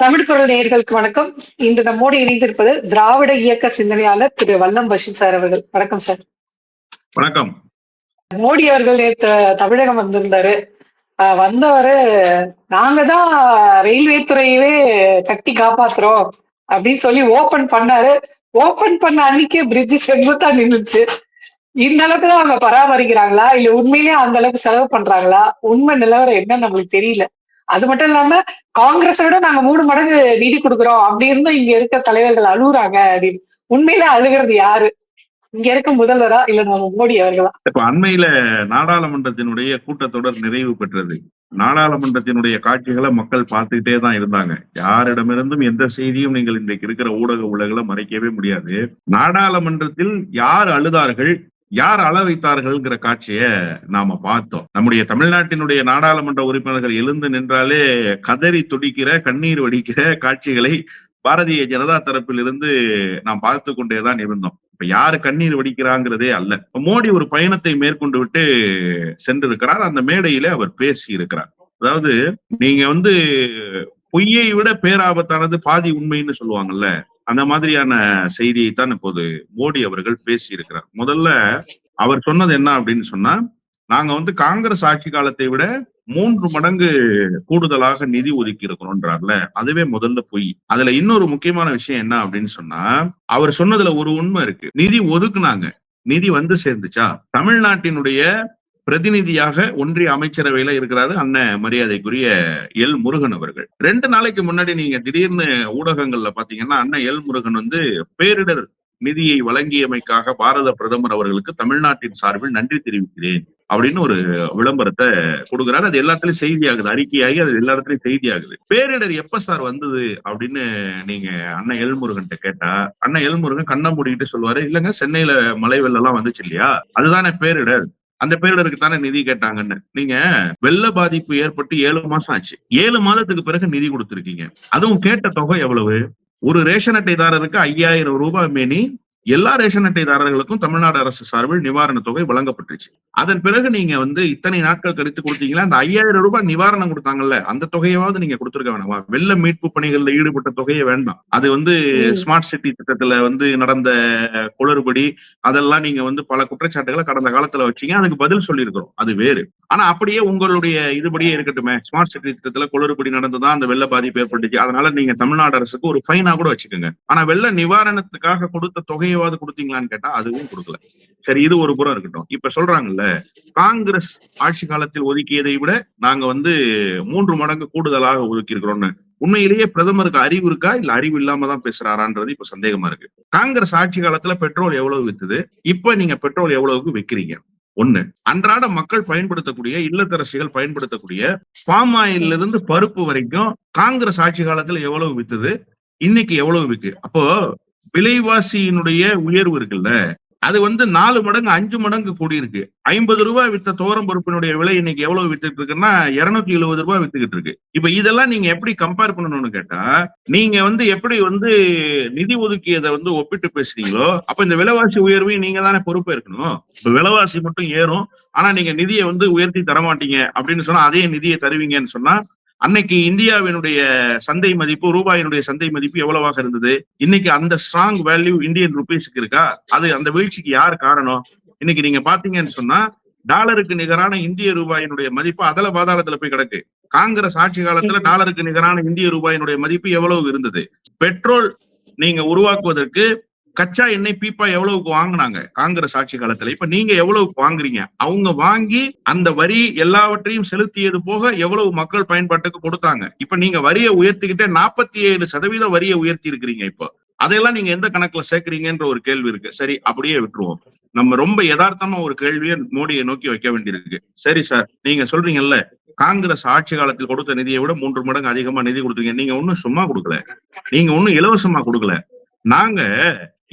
தமிழ் குரல் நேயர்களுக்கு வணக்கம். இன்று நம்மோடு இணைந்திருப்பது திராவிட இயக்க சிந்தனையாளர் திரு வல்லம் பஷீர் சார் அவர்கள். வணக்கம் சார். வணக்கம். மோடி அவர்கள் நேற்று தமிழகம் வந்திருந்தாரு. வந்தவரு நாங்க தான் ரயில்வே துறையவே கட்டி காப்பாத்துறோம் அப்படின்னு சொல்லி ஓபன் பண்ணாரு. ஓபன் பண்ண அன்னைக்கே பிரிட்ஜ் செங்குத்தா நின்னுச்சு. இந்த அளவுக்கு தான் அவங்க பராமரிக்கிறாங்களா? இல்ல உண்மையிலேயே அந்த அளவுக்கு செலவு பண்றாங்களா? உண்மை நிலவரம் என்னன்னு நம்மளுக்கு தெரியல. அது மட்டும் இல்லாம காங்கிரஸை விட நாங்க மூணு மடங்கு நிதி கொடுக்குறோம். அப்படி இருந்தும் இங்க இருக்க தலைவர்கள் அழுகுறாங்க அப்படின்னு. உண்மையில அழுகிறது யாரு? இங்க இருக்க முதல்வரா இல்ல நம்ம மோடி அவர்களா? இப்ப அண்மையில நாடாளுமன்றத்தினுடைய கூட்டத்தொடர் நிறைவு பெற்றது. நாடாளுமன்றத்தினுடைய காட்சிகளை மக்கள் பார்த்துக்கிட்டே தான் இருந்தாங்க. யாரிடமிருந்தும் எந்த செய்தியும் நீங்கள் இன்றைக்கு இருக்கிற ஊடக உலகில மறைக்கவே முடியாது. நாடாளுமன்றத்தில் யார் அழுதார்கள்? யார் அள வைத்தார்கள்ங்கிற காட்சிய நாம பார்த்தோம். நம்முடைய தமிழ்நாட்டினுடைய நாடாளுமன்ற உறுப்பினர்கள் எழுந்து நின்றாலே கதறி துடிக்கிற கண்ணீர் வடிக்கிற காட்சிகளை பாரதிய ஜனதா தரப்பில் இருந்து நாம் பார்த்து கொண்டேதான் இருந்தோம். இப்ப யாரு கண்ணீர் வடிக்கிறாங்கிறதே அல்ல. இப்ப மோடி ஒரு பயணத்தை மேற்கொண்டு விட்டு சென்றிருக்கிறார். அந்த மேடையில அவர் பேசி இருக்கிறார் அதாவது நீங்க வந்து பொய்யை விட பேராபத்தானது பாதி உண்மைன்னு சொல்லுவாங்கல்ல. அந்த மாதிரியான செய்தியை தான் இப்போது மோடி அவர்கள் பேசி இருக்கிறார் முதல்ல அவர் சொன்னது என்ன அப்படின்னு சொன்னா நாங்க வந்து காங்கிரஸ் ஆட்சி காலத்தை விட மூன்று மடங்கு கூடுதலாக நிதி ஒதுக்கி இருக்கிறோன்றார்ல அதுவே முதல்ல பொய். அதுல இன்னொரு முக்கியமான விஷயம் என்ன அப்படின்னு சொன்னா அவர் சொன்னதுல ஒரு உண்மை இருக்கு. நிதி ஒதுக்குனாங்க. நிதி வந்து சேர்ந்துச்சா? தமிழ்நாட்டினுடைய பிரதிநிதியாக ஒன்றிய அமைச்சரவையில இருக்கிறாரு அண்ணன் மரியாதைக்குரிய எல் முருகன் அவர்கள். ரெண்டு நாளைக்கு முன்னாடி நீங்க திடீர்னு ஊடகங்கள்ல பாத்தீங்கன்னா அண்ணன் எல் முருகன் வந்து பேரிடர் நிதியை வழங்கியமைக்காக பாரத பிரதமர் அவர்களுக்கு தமிழ்நாட்டின் சார்பில் நன்றி தெரிவிக்கிறேன் அப்படின்னு ஒரு விளம்பரத்தை கொடுக்குறாரு. அது எல்லாத்துலயும் செய்தியாகுது அறிக்கையாகி அது எல்லா இடத்துலயும் செய்தியாகுது. பேரிடர் எப்ப சார் வந்தது அப்படின்னு நீங்க அண்ணன் எல்முருகன்ட்ட கேட்டா அண்ணன் எல்முருகன் கண்ணை மூடிக்கிட்டு சொல்லுவாரு இல்லங்க சென்னையில மழை வெள்ளம் எல்லாம் வந்துச்சு இல்லையா? அதுதானே பேரிடர். அந்த பேரிடருக்கு தானே நிதி கேட்டாங்கன்னு. நீங்க வெள்ள பாதிப்பு ஏற்பட்டு ஏழு மாசம் ஆச்சு. ஏழு மாதத்துக்கு பிறகு நிதி கொடுத்துருக்கீங்க. அதுவும் கேட்ட தொகை எவ்வளவு? ஒரு ரேஷன் அட்டைதாரருக்கு ஐயாயிரம் ரூபாய் மேனி எல்லா ரேஷன் அட்டைதாரர்களுக்கும் தமிழ்நாடு அரசு சார்பில் நிவாரண தொகை வழங்கப்பட்டுச்சு. அதன் பிறகு நீங்க வந்து இத்தனை நாட்கள் கழித்து கொடுத்தீங்களா? அந்த ஐயாயிரம் ரூபாய் நிவாரணம் கொடுத்தாங்கல்ல அந்த தொகையாவது நீங்க கொடுத்துருக்க வேணாமா? வெள்ள மீட்பு பணிகள்ல ஈடுபட்ட தொகையை வேண்டாம். அது வந்து ஸ்மார்ட் சிட்டி திட்டத்துல வந்து நடந்த குளறுபடி அதெல்லாம் நீங்க வந்து பல குற்றச்சாட்டுகளை கடந்த காலத்துல வச்சீங்க. அதுக்கு பதில் சொல்லியிருக்கிறோம். அது வேறு. ஆனா அப்படியே உங்களுடைய இதுபடியே இருக்கட்டுமே. ஸ்மார்ட் சிட்டி திட்டத்துல குளறுபடி நடந்துதான் அந்த வெள்ள பாதிப்பு ஏற்பட்டுச்சு. அதனால நீங்க தமிழ்நாடு அரசுக்கு ஒரு ஃபைனா கூட வச்சுக்கோங்க. ஆனா வெள்ள நிவாரணத்துக்காக கொடுத்த தொகையாவது கொடுத்தீங்களான்னு கேட்டா அதுவும் கொடுக்கல. சரி இது ஒரு புறம் இருக்கட்டும். இப்ப சொல்றாங்கல்ல காங்கிரஸ் ஆட்சி காலத்தில் ஒதுக்கியதை விட நாங்க வந்து மூன்று மடங்கு கூடுதலாக ஒதுக்கி இருக்கிறோம்னு உண்மையிலேயே பிரதமருக்கு அறிவு இருக்கா? இல்ல அறிவு இல்லாம தான் பேசுறாரான்றது இப்ப சந்தேகமா இருக்கு. காங்கிரஸ் ஆட்சி காலத்துல பெட்ரோல் எவ்வளவு வித்துது? இப்ப நீங்க பெட்ரோல் எவ்வளவுக்கு விக்கிறீங்க? ஒண்ணு அன்றாட மக்கள் பயன்படுத்தக்கூடிய இல்லத்தரசிகள் பயன்படுத்தக்கூடிய பாம் ஆயில்ல இருந்து பருப்பு வரைக்கும் காங்கிரஸ் ஆட்சி காலத்துல எவ்வளவு வித்துது? இன்னைக்கு எவ்வளவு விக்கு? அப்போ விலைவாசியினுடைய உயர்வு இருக்குல்ல அது வந்து நாலு மடங்கு அஞ்சு மடங்கு கூடியிருக்கு. ஐம்பது ரூபாய் வித்த தோரம் பருப்பினுடைய விலை இன்னைக்கு எவ்வளவு வித்துட்டு இருக்குன்னா இருநூத்தி எழுபது ரூபாய் வித்துக்கிட்டு இருக்கு. இப்ப இதெல்லாம் நீங்க எப்படி கம்பேர் பண்ணணும்னு கேட்டா நீங்க வந்து எப்படி வந்து நிதி ஒதுக்கியதை வந்து ஒப்பிட்டு பேசுறீங்களோ அப்ப இந்த விலைவாசி உயர்வையும் நீங்க தானே பொறுப்பே இருக்கணும் இப்ப விலைவாசி மட்டும் ஏறும் ஆனா நீங்க நிதியை வந்து உயர்த்தி தரமாட்டீங்க அப்படின்னு சொன்னா அதே நிதியை தருவீங்கன்னு சொன்னா அன்னைக்கு இந்தியாவினுடைய சந்தை மதிப்பு ரூபாயினுடைய சந்தை மதிப்பு எவ்வளவாக இருந்தது? இன்னைக்கு அந்த ஸ்ட்ராங் வேல்யூ இந்தியன் ருபீஸ்க்கு இருக்கா? அது அந்த வீழ்ச்சிக்கு யார் காரணம்? இன்னைக்கு நீங்க பாத்தீங்கன்னு சொன்னா டாலருக்கு நிகரான இந்திய ரூபாயினுடைய மதிப்பு அதல பாதாளத்துல போய் கிடக்கு. காங்கிரஸ் ஆட்சி காலத்துல டாலருக்கு நிகரான இந்திய ரூபாயினுடைய மதிப்பு எவ்வளவு இருந்தது? பெட்ரோல் நீங்க உருவாக்குவதற்கு கச்சா எண்ணெய் பீப்பா எவ்வளவுக்கு வாங்கினாங்க? காங்கிரஸ் ஆட்சி காலத்துல. இப்ப நீங்க எவ்வளவுக்கு வாங்குறீங்க? அவங்க வாங்கி அந்த வரி எல்லாவற்றையும் செலுத்தியது போக எவ்வளவு மக்கள் பயன்பாட்டுக்கு கொடுத்தாங்க? இப்ப நீங்க வரியை உயர்த்திக்கிட்டே நாற்பத்தி ஏழு சதவீதம் வரியை உயர்த்தி இருக்கிறீங்க இப்போ. அதையெல்லாம் நீங்க எந்த கணக்குல சேர்க்கறீங்கன்ற ஒரு கேள்வி இருக்கு. சரி அப்படியே விட்டுருவோம். நம்ம ரொம்ப யதார்த்தமா ஒரு கேள்வியை மோடியை நோக்கி வைக்க வேண்டியிருக்கு. சரி சார் நீங்க சொல்றீங்கல்ல காங்கிரஸ் ஆட்சி காலத்தில் கொடுத்த நிதியை விட மூன்று மடங்கு அதிகமா நிதி கொடுத்தீங்க. நீங்க ஒன்னும் சும்மா கொடுக்கல. நீங்க ஒன்னும் இலவசமா கொடுக்கல. நாங்க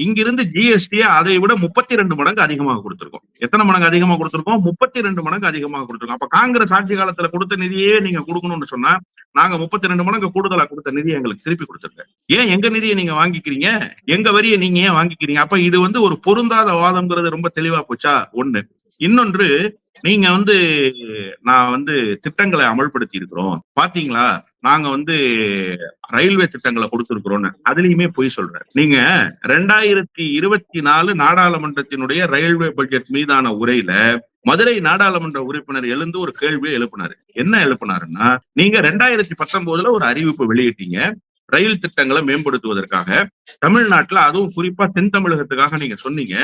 இங்கிருந்து ஜிஎஸ்டியை அதை விட முப்பத்தி ரெண்டு மடங்கு அதிகமாக கொடுத்திருக்கோம். எத்தனை மடங்கு அதிகமா கொடுத்திருக்கோம்? முப்பத்தி ரெண்டு மடங்கு அதிகமாக கொடுத்திருக்கோம். அப்ப காங்கிரஸ் ஆட்சி காலத்துல கொடுத்த நிதியே நீங்க கொடுக்கணும்னு சொன்னா நாங்க முப்பத்தி ரெண்டு மடங்கு கூடுதலா கொடுத்த நிதியை எங்களுக்கு திருப்பி கொடுத்துருங்க. ஏன் எங்க நிதியை நீங்க வாங்கிக்கிறீங்க? எங்க வரியை நீங்க ஏன் வாங்கிக்கிறீங்க? அப்ப இது வந்து ஒரு பொருந்தாத வாதம்ங்கிறது ரொம்ப தெளிவா போச்சா? ஒண்ணு. இன்னொன்று நீங்க வந்து நான் வந்து திட்டங்களை அமல்படுத்தி இருக்கிறோம் பாத்தீங்களா? நாங்க வந்து ரயில்வே திட்டங்களை கொடுத்திருக்கிறோம்னு அதுலயுமே பொய் சொல்றாரு நீங்க ரெண்டாயிரத்தி இருபத்தி நாலு நாடாளுமன்றத்தினுடைய ரயில்வே பட்ஜெட் மீதான உரையில மதுரை நாடாளுமன்ற உறுப்பினர் எழுந்து ஒரு கேள்வியை எழுப்பினாரு. என்ன எழுப்பினாருன்னா நீங்க ரெண்டாயிரத்தி பத்தொன்பதுல ஒரு அறிவிப்பு வெளியிட்டீங்க ரயில் திட்டங்களை மேம்படுத்துவதற்காக. தமிழ்நாட்டுல அதுவும் குறிப்பா தென் தமிழகத்துக்காக நீங்க சொன்னீங்க.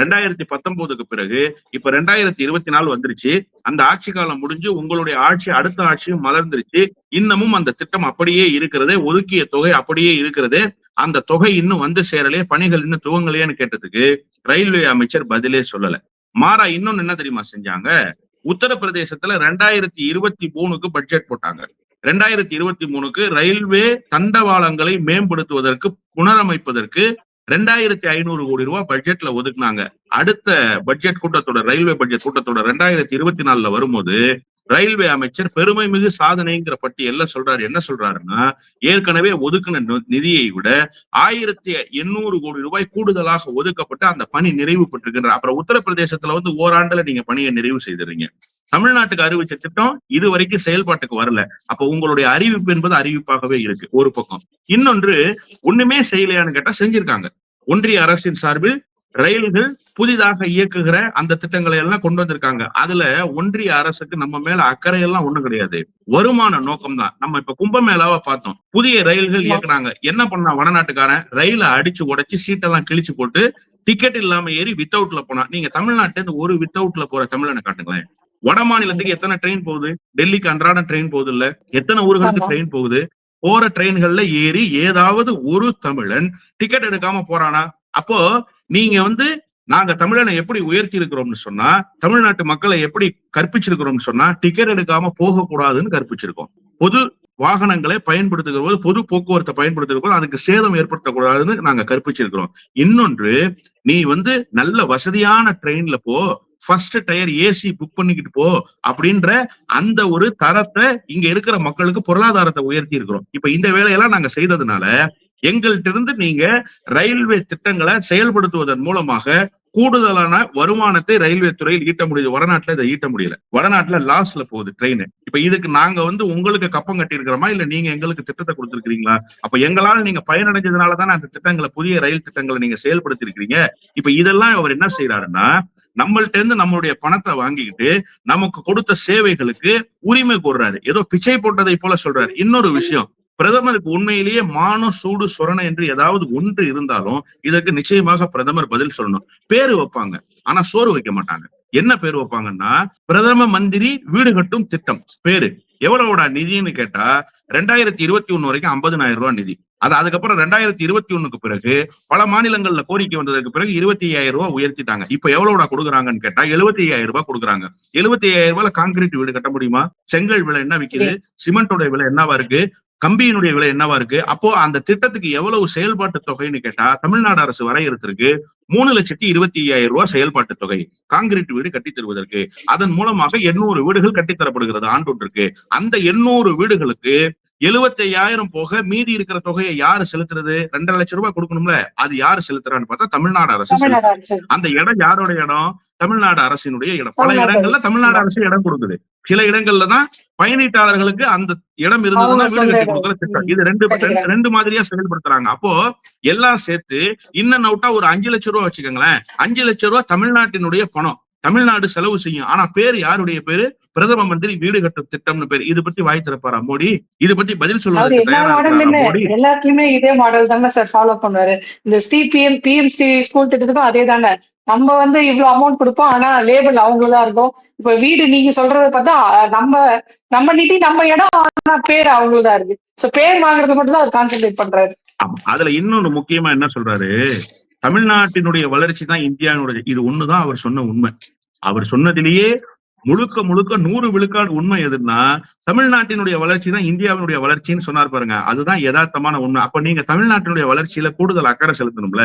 ரெண்டாயிரத்தி பத்தொன்பதுக்கு பிறகு இப்ப ரெண்டாயிரத்தி இருபத்தி நாலு வந்துருச்சு. அந்த ஆட்சி காலம் முடிஞ்சு உங்களுடைய ஆட்சி அடுத்த ஆட்சியும் மலர்ந்துருச்சு. இன்னமும் அந்த திட்டம் அப்படியே இருக்கிறது ஒதுக்கிய தொகை அப்படியே இருக்கிறது. அந்த தொகை இன்னும் வந்து சேரலையே பணிகள் இன்னும் துவங்கலையேன்னு கேட்டதுக்கு ரயில்வே அமைச்சர் பதிலே சொல்லல. மாறா இன்னொன்னு என்ன தெரியுமா செஞ்சாங்க? உத்தரப்பிரதேசத்துல ரெண்டாயிரத்தி இருபத்தி மூணுக்கு பட்ஜெட் போட்டாங்க. ரெண்டாயிரத்தி இருபத்தி மூணுக்கு ரயில்வே தண்டவாளங்களை மேம்படுத்துவதற்கு புனரமைப்பதற்கு ரெண்டாயிரத்தி ஐநூறு கோடி ரூபாய் பட்ஜெட்ல ஒதுக்குனாங்க. அடுத்த பட்ஜெட் கூட்டத்தோட ரயில்வே பட்ஜெட் கூட்டத்தோட ரெண்டாயிரத்தி இருபத்தி நாலுல வரும்போது ரயில்வே அமைச்சர் பெருமை மிகு சாதனைங்கிற பட்டியல்ல சொல்றாரு. என்ன சொல்றாருன்னா ஏற்கனவே ஒதுக்கின நிதியை விட ஆயிரத்தி எண்ணூறு கோடி ரூபாய் கூடுதலாக ஒதுக்கப்பட்டு அந்த பணி நிறைவு பெற்றிருக்கின்ற அப்புறம் உத்தரப்பிரதேசத்துல வந்து ஓராண்டுல நீங்க பணியை நிறைவு செய்திருங்க தமிழ்நாட்டுக்கு அறிவிச்ச திட்டம் இது வரைக்கும் செயல்பாட்டுக்கு வரல. அப்ப உங்களுடைய அறிவிப்பு என்பது அறிவிப்பாகவே இருக்கு. ஒரு பக்கம். இன்னொன்று ஒண்ணுமே செய்யலையான்னு கேட்டா செஞ்சிருக்காங்க. ஒன்றிய அரசின் சார்பில் ரயில்கள் புதிதாக இயக்குகிற அந்த திட்டங்களை எல்லாம் கொண்டு வந்திருக்காங்க. அதுல ஒன்றிய அரசுக்கு நம்ம மேல அக்கறை எல்லாம் ஒண்ணும் கிடையாது. வருமான நோக்கம் தான். நம்ம இப்ப கும்பமேளாவை பார்த்தோம். புதிய ரயில்கள் இயக்குனாங்க. என்ன பண்ணா வடநாட்டுக்காரன்? ரயிலை அடிச்சு உடைச்சு சீட்டெல்லாம் கிழிச்சு போட்டு டிக்கெட் இல்லாம ஏறி வித்தவுட்ல போனா நீங்க தமிழ்நாட்டுல இருந்து ஒரு வித்தவுட்ல போற தமிழனை காட்டுங்களேன். வட மாநிலத்துக்கு எத்தனை ட்ரெயின் போகுது? டெல்லிக்கு அன்றாட ட்ரெயின் போகுது இல்ல? எத்தனை ஊர்களுக்கு. ட்ரெயின் போகுது? போற ட்ரெயின்கள்ல ஏறி ஏதாவது ஒரு தமிழன் டிக்கெட் எடுக்காம போறானா? அப்போ நீங்க வந்து நாங்க தமிழனை எப்படி உயர்த்தி இருக்கிறோம்னு சொன்னா தமிழ்நாட்டு மக்களை எப்படி கற்பிச்சிருக்கிறோம்னு சொன்னா டிக்கெட் எடுக்காம போக கூடாதுன்னு கற்பிச்சிருக்கோம். பொது வாகனங்களை பயன்படுத்துகிற போது பொது போக்குவரத்தை பயன்படுத்துகிற போது அதுக்கு சேதம் ஏற்படுத்தக்கூடாதுன்னு நாங்க கற்பிச்சிருக்கிறோம். இன்னொன்று நீ வந்து நல்ல வசதியான ட்ரெயின்ல போ ஃபர்ஸ்ட் டயர் ஏசி புக் பண்ணிக்கிட்டு போ அப்படின்ற அந்த ஒரு தரத்தை இங்க இருக்கிற மக்களுக்கு பொருளாதாரத்தை உயர்த்தி இருக்கிறோம் இப்ப இந்த வேலையெல்லாம் நாங்க செய்ததுனால எங்கள்கிட்ட இருந்து நீங்க ரயில்வே திட்டங்களை செயல்படுத்துவதன் மூலமாக கூடுதலான வருமானத்தை ரயில்வே துறையில் ஈட்ட முடியுது. வடநாட்டுல இதை ஈட்ட முடியல. வடநாட்டுல லாஸ்ல போகுது ட்ரெயின் இப்ப இதுக்கு நாங்க வந்து உங்களுக்கு கப்பம் கட்டி இருக்கிறோமா இல்ல நீங்க எங்களுக்கு திட்டத்தை கொடுத்திருக்கீங்களா அப்ப எங்களால நீங்க பயனடைஞ்சதுனால தானே அந்த திட்டங்களை புதிய ரயில் திட்டங்களை நீங்க செயல்படுத்தி இருக்கிறீங்க இப்ப இதெல்லாம் அவர் என்ன செய்யறாருன்னா நம்மள்ட்ட இருந்து நம்மளுடைய பணத்தை வாங்கிக்கிட்டு நமக்கு கொடுத்த சேவைகளுக்கு உரிமை கோர்றாரு. ஏதோ பிச்சை போட்டதை போல சொல்றாரு. இன்னொரு விஷயம். பிரதமருக்கு உண்மையிலேயே மானம் சூடு சொரணை என்று ஏதாவது ஒன்று இருந்தாலும் இதற்கு நிச்சயமாக பிரதமர் பதில் சொல்லணும். பேரு வைப்பாங்க. ஆனா சோறு வைக்க மாட்டாங்க. என்ன பேர் வைப்பாங்கன்னா பிரதம மந்திரி வீடு கட்டும் திட்டம். பேரு. எவ்வளவுடா நிதின்னு கேட்டா ரெண்டாயிரத்தி இருபத்தி ஒண்ணு வரைக்கும் ஐம்பதுனாயிரம் ரூபாய் நிதி. அது அதுக்கப்புறம் ரெண்டாயிரத்தி இருபத்தி ஒண்ணுக்கு பிறகு பல மாநிலங்கள்ல கோரிக்கை வந்ததுக்கு பிறகு இருபத்தி ஐயாயிரம் ரூபாய் உயர்த்திட்டாங்க. இப்ப எவ்வளவுடா கொடுக்குறாங்கன்னு கேட்டா எழுபத்தி ஐயாயிரம் ரூபாய் கொடுக்குறாங்க. எழுபத்தி ஐயாயிரம் ரூபாய்ல கான்கிரீட் வீடு கட்ட முடியுமா? செங்கல் விலை என்ன விக்குது? சிமெண்டோட விலை என்னவா இருக்கு? கம்பியினுடைய விலை என்னவா இருக்கு? அப்போ அந்த திட்டத்துக்கு எவ்வளவு செயல்பாட்டு தொகைன்னு கேட்டா தமிழ்நாடு அரசு வரையறுத்திருக்கு மூணு லட்சத்தி இருபத்தி ஐயாயிரம் ரூபாய் செயல்பாட்டு தொகை கான்கிரீட் வீடு கட்டித் தருவதற்கு. அதன் மூலமாக எண்ணூறு வீடுகள் கட்டித்தரப்படுகிறது ஆண்டொன்றுக்கு அந்த எண்ணூறு வீடுகளுக்கு எழுபத்தி ஐயாயிரம் போக மீதி இருக்கிற தொகையை யாரு செலுத்துறது? ரெண்டரை லட்சம் ரூபாய் கொடுக்கணும்ல அது யாரு செலுத்துறான்னு பார்த்தா தமிழ்நாடு அரசு அந்த இடம் யாரோட இடம்? தமிழ்நாடு அரசினுடைய இடம். பல இடங்கள்ல. தமிழ்நாடு அரசு இடம் கொடுக்குது. சில இடங்கள்ல தான் பயணீட்டாளர்களுக்கு அந்த இடம் இருந்ததுன்னா வீடு கட்டி. கொடுக்குற திட்டம். இது. ரெண்டு- ரெண்டு மாதிரியா செயல்படுத்துறாங்க. அப்போ எல்லாம் சேர்த்து இன்னும் அவுட்டா ஒரு அஞ்சு லட்சம் ரூபாய் வச்சுக்கோங்களேன். அஞ்சு லட்சம் ரூபாய் தமிழ்நாட்டினுடைய பணம். தமிழ்நாடு செலவு செய்யும். ஆனா பேர் யாருடைய பேரு? பிரதம மந்திரி வீடு கட்டும் திட்டம்னு பேரு. இது பத்தி வாய் திறப்பாரா மோடி? இது பத்தி பதில் சொல்வதற்கு எல்லா தயாரா எல்லாத்துலயுமே இதே மாடல் தாங்க சார் ஃபாலோ பண்ணுவாரு. இந்த சிபிஎம் பிஎம்சி ஸ்கூல் திட்டத்துக்கும் அதே தாங்க. நம்ம வந்து இவ்வளவு அமௌண்ட் கொடுப்போம் ஆனா லேபிள் அவங்களதான் இருக்கும். இப்ப வீடு நீங்க சொல்றத பார்த்தா நம்ம நம்ம நிதி நம்ம இடம் ஆனா பேர் அவங்களதா இருக்கு. சோ பேர் வாங்குறது மட்டும் தான் அவர் கான்சென்ட்ரேட் பண்றாரு. அதுல இன்னொன்னு முக்கியமா என்ன சொல்றாரு? தமிழ்நாட்டினுடைய வளர்ச்சி தான் இந்தியாவினுடைய. இது ஒண்ணுதான் அவர் சொன்ன உண்மை. அவர் சொன்னதிலேயே முழுக்க முழுக்க நூறு விழுக்காடு உண்மை எதுன்னா தமிழ்நாட்டினுடைய வளர்ச்சி தான் இந்தியாவினுடைய வளர்ச்சின்னு சொன்னார் பாருங்க. அதுதான் யதார்த்தமான உண்மை. அப்ப நீங்க தமிழ்நாட்டினுடைய வளர்ச்சியில கூடுதல் அக்கறை செலுத்தணும்ல?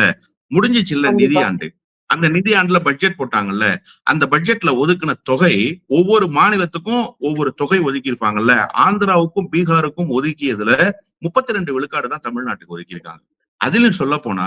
முடிஞ்சிச்சு இல்ல கண்டிப்பா. நிதியாண்டு. அந்த நிதியாண்டுல பட்ஜெட் போட்டாங்கல்ல. அந்த பட்ஜெட்ல ஒதுக்கின தொகை ஒவ்வொரு மாநிலத்துக்கும் ஒவ்வொரு தொகை ஒதுக்கி இருப்பாங்கல்ல ஆந்திராவுக்கும் பீகாருக்கும் ஒதுக்கியதுல முப்பத்தி ரெண்டு விழுக்காடு தான் தமிழ்நாட்டுக்கு ஒதுக்கியிருக்காங்க. அதிலும் சொல்ல போனா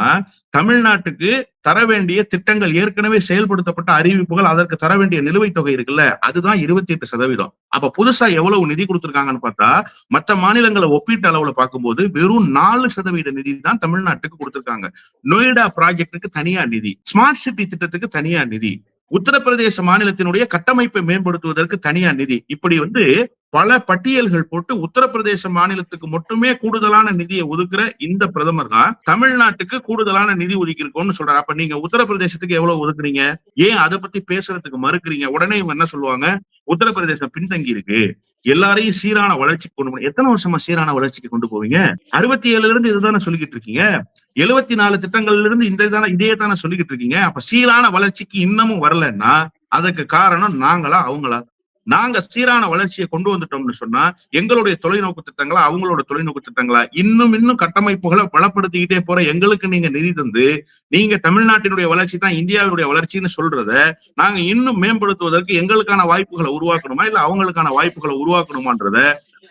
தமிழ்நாட்டுக்கு தர வேண்டிய திட்டங்கள் ஏற்கனவே செயல்படுத்தப்பட்ட அறிவிப்புகள் அதற்கு தர வேண்டிய நிலுவைத் தொகை இருக்குல்ல அதுதான் இருபத்தி எட்டு சதவீதம். அப்ப புதுசா எவ்வளவு நிதி கொடுத்திருக்காங்கன்னு பார்த்தா மற்ற மாநிலங்களை ஒப்பீட்டு அளவுல பார்க்கும்போது வெறும் நாலு சதவீத நிதி தான் தமிழ்நாட்டுக்கு கொடுத்திருக்காங்க. நொய்டா ப்ராஜெக்டுக்கு தனியா நிதி ஸ்மார்ட் சிட்டி திட்டத்துக்கு தனியா நிதி. உத்தரப்பிரதேச மாநிலத்தினுடைய கட்டமைப்பை மேம்படுத்துவதற்கு தனியா நிதி. இப்படி வந்து பல பட்டியல்கள் போட்டு உத்தரப்பிரதேச மாநிலத்துக்கு மட்டுமே கூடுதலான நிதியை ஒதுக்குற இந்த பிரதமர் தான் தமிழ்நாட்டுக்கு கூடுதலான நிதி ஒதுக்கிருக்கோம்னு சொல்றாரு. அப்ப நீங்க உத்தரப்பிரதேசத்துக்கு எவ்வளவு ஒதுக்குறீங்க? ஏன் அதை பத்தி பேசுறதுக்கு மறுக்கிறீங்க? உடனே இவங்க என்ன சொல்லுவாங்க? உத்தரப்பிரதேசம் பின்தங்கி இருக்கு எல்லாரையும் சீரான வளர்ச்சிக்கு கொண்டு போகணும் எத்தனை வருஷமா சீரான வளர்ச்சிக்கு கொண்டு போவீங்க? அறுபத்தி ஏழுல இருந்து இதுதானே சொல்லிக்கிட்டு இருக்கீங்க? எழுபத்தி நாலு திட்டங்கள்ல இருந்து இந்த தானே இதே தானே சொல்லிக்கிட்டு இருக்கீங்க? அப்ப சீரான வளர்ச்சிக்கு இன்னமும் வரலன்னா அதுக்கு காரணம் நாங்களா அவங்களா? நாங்க சீரான வளர்ச்சியை கொண்டு வந்துட்டோம்னு சொன்னா எங்களுடைய தொலைநோக்கு திட்டங்களா அவங்களோட தொலைநோக்கு திட்டங்களா இன்னும் இன்னும் கட்டமைப்புகளை பலப்படுத்திக்கிட்டே போற எங்களுக்கு நீங்க நிதி தந்து நீங்க தமிழ்நாட்டினுடைய வளர்ச்சி தான் இந்தியாவினுடைய வளர்ச்சின்னு சொல்றத நாங்க இன்னும் மேம்படுத்துவதற்கு எங்களுக்கான வாய்ப்புகளை உருவாக்கணுமா இல்ல அவங்களுக்கான வாய்ப்புகளை உருவாக்கணுமான்றத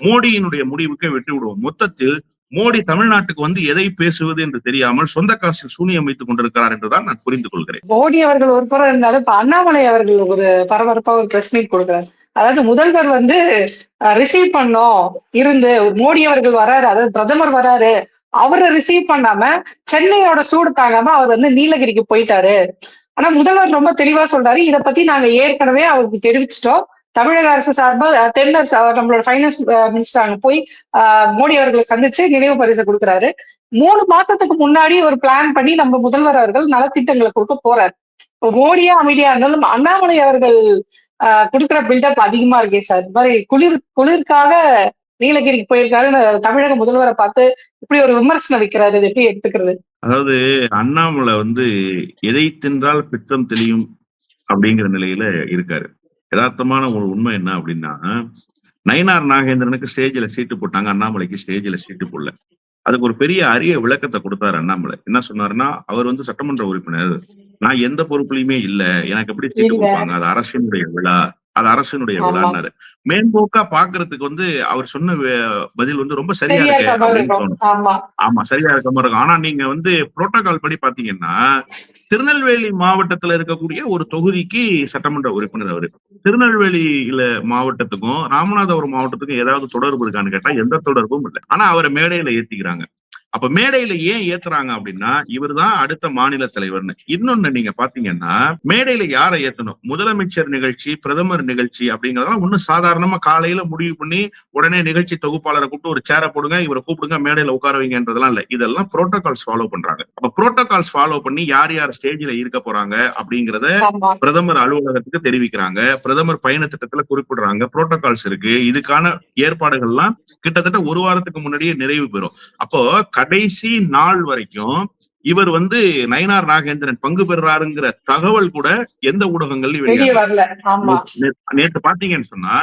மோடியினுடைய முடிவுக்கு விட்டு விடுவோம் மொத்தத்தில் மோடி தமிழ்நாட்டுக்கு வந்து எதை பேசுவது என்று தெரியாமல் சொந்த காசில் சூனியம் வைத்துக் கொண்டிருக்கிறார் என்றுதான் நான் புரிந்து கொள்கிறேன். மோடி அவர்கள் ஒரு புறம் இருந்தாலும் இப்ப அண்ணாமலை அவர்கள் ஒரு பரபரப்பா ஒரு பிரஸ் மீட் கொடுக்கிறார். அதாவது முதல்வர் வந்து ரிசீவ் பண்ணோம் இருந்து மோடி அவர்கள் வராரு அதாவது பிரதமர் வராரு. அவரை ரிசீவ் பண்ணாம சென்னையோட சூடு தாங்காம அவர் வந்து நீலகிரிக்கு போயிட்டாரு. ஆனா முதல்வர் ரொம்ப தெளிவா சொல்றாரு இத பத்தி நாங்க ஏற்கனவே அவருக்கு தெரிவிச்சிட்டோம். தமிழக அரசு சார்பா தென்னர் தென்னரசு அவர் நம்மளோட ஃபைனான்ஸ் மினிஸ்டர் அங்க போய் மோடி அவர்களை சந்திச்சு நினைவு பரிசு கொடுக்குறாரு. மூணு மாசத்துக்கு முன்னாடி ஒரு பிளான் பண்ணி நம்ம முதல்வர் அவர்கள் நலத்திட்டங்களை கொடுக்க போறாரு. இப்போ மோடியா அமைதியா இருந்தாலும் அண்ணாமலை அவர்கள் ஆஹ், கொடுக்குற பில்டப் அதிகமா இருக்கே சார் இந்த மாதிரி குளிர் குளிர்க்காக நீலகிரிக்கு போயிருக்காரு. தமிழக முதல்வரை பார்த்து இப்படி ஒரு விமர்சனம் வைக்கிறாரு. இது எப்படி எடுத்துக்கிறது? அதாவது அண்ணாமலை வந்து எதை தின்றால் பித்தம் தெளியும் அப்படிங்கிற நிலையில இருக்காரு. யதார்த்தமான ஒரு உண்மை என்ன அப்படின்னா நயினார் நாகேந்திரனுக்கு ஸ்டேஜ்ல சீட்டு போட்டாங்க அண்ணாமலைக்கு ஸ்டேஜ்ல சீட்டு போடல. அதுக்கு ஒரு பெரிய அரிய விளக்கத்தை கொடுத்தாரு அண்ணாமலை. என்ன சொன்னாருன்னா அவர் வந்து சட்டமன்ற உறுப்பினர். நான் எந்த பொறுப்புலயுமே இல்ல. எனக்கு எப்படி சீட்டு. கொடுப்பாங்க? அது அரசினுடைய விழா. அது அரசினுடைய. விழான்னாரு. மேம்போக்கா பாக்குறதுக்கு வந்து அவர் சொன்ன பதில் வந்து ரொம்ப சரியா இருக்கு அப்படின்னு தோணும் ஆமா. சரியா இருக்க மாதிரி இருக்கும். ஆனா நீங்க வந்து புரோட்டோகால் படி பாத்தீங்கன்னா திருநெல்வேலி மாவட்டத்துல இருக்கக்கூடிய ஒரு தொகுதிக்கு சட்டமன்ற உறுப்பினர் அவரு. திருநெல்வேலியில மாவட்டத்துக்கும் ராமநாதபுரம் மாவட்டத்துக்கும் ஏதாவது தொடர்பு இருக்கான்னு கேட்டா எந்த தொடர்பும் இல்லை. ஆனா அவரை மேடையில ஏத்திக்கிறாங்க. அப்ப மேடையில ஏன் ஏத்துறாங்க அப்படின்னா இவர்தான் அடுத்த மாநில தலைவர்னு. இன்னொன்னு நீங்க பாத்தீங்கன்னா மேடையில யாரை ஏத்தணும்? முதலமைச்சர் நிகழ்ச்சி பிரதமர் நிகழ்ச்சி அப்படிங்கறதெல்லாம் ஒண்ணு சாதாரணமா காலையில முடிவு பண்ணி உடனே நிகழ்ச்சி தொகுப்பாளரை கூப்பிட்டு ஒரு சேரை போடுங்க இவரை கூப்பிடுங்க மேடையில உட்கார வைங்கன்றதெல்லாம் இல்ல. இதெல்லாம் புரோட்டோகால்ஸ் ஃபாலோ பண்றாங்க. அப்ப புரோட்டோகால்ஸ் ஃபாலோ பண்ணி யார் யார் ஸ்டேஜ்ல இருக்க போறாங்க அப்படிங்கறத பிரதமர் அலுவலகத்துக்கு தெரிவிக்கிறாங்க. பிரதமர் பயண திட்டத்துல குறிப்பிடுறாங்க. புரோட்டோகால்ஸ் இருக்கு. இதுக்கான ஏற்பாடுகள்லாம் கிட்டத்தட்ட ஒரு வாரத்துக்கு முன்னாடியே நிறைவு பெறும். அப்போ கடைசி நாள் வரைக்கும் இவர் வந்து நயினார் நாகேந்திரன் பங்கு பெறுறாருங்கிற தகவல் கூட எந்த ஊடகங்கள்லயும் வெளியே நேற்று பாத்தீங்கன்னு சொன்னா